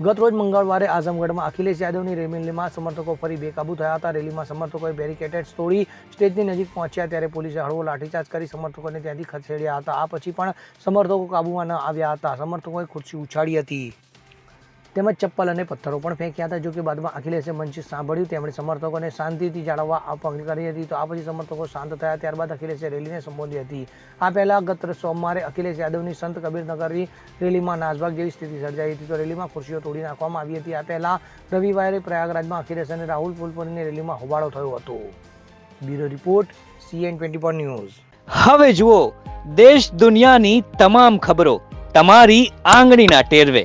ગતરોજ મંગળવારે આઝમગઢમાં અખિલેશ યાદવની રેલીમાં સમર્થકો ફરી બેકાબૂ થયા હતા. રેલીમાં સમર્થકોએ બેરિકેટેડ્સ તોડી સ્ટેજની નજીક પહોંચ્યા ત્યારે પોલીસે હળવો લાઠીચાર્જ કરી સમર્થકોને ત્યાંથી ખસેડ્યા હતા. આ પછી પણ સમર્થકો કાબૂમાં ન આવ્યા હતા. સમર્થકોએ ખુરશી ઉછાળી હતી. તેમજ ચપ્પલ અને પથ્થરો પણ ફેંક્યા હતા, જોકે બાદમાં અખિલેશે મંચ સાંભળ્યું, તેમણે સમર્થકોને શાંતિથી જાળવવા અપીલ કરી હતી. તો આ પછી સમર્થકો શાંત થયા, ત્યારબાદ અખિલેશે રેલીને સંબોધી હતી. આ પહેલા ગત સોમવારે અખિલેશ યાદવની સંત કબીરનગરની રેલીમાં નાસભાગ જેવી સ્થિતિ સર્જાઈ હતી. તો રેલીમાં ખુરશીઓ તોડી નાખવામાં આવી હતી. આ પહેલા રવિવારે પ્રયાગરાજમાં અખિલેશ અને રાહુલ ફુલપુરીની રેલીમાં હોબાળો થયો હતો. Bureau report, CN twenty four news. હવે જુઓ, દેશ દુનિયાની તમામ ખબરો, તમારી આંગળીના ટેરવે.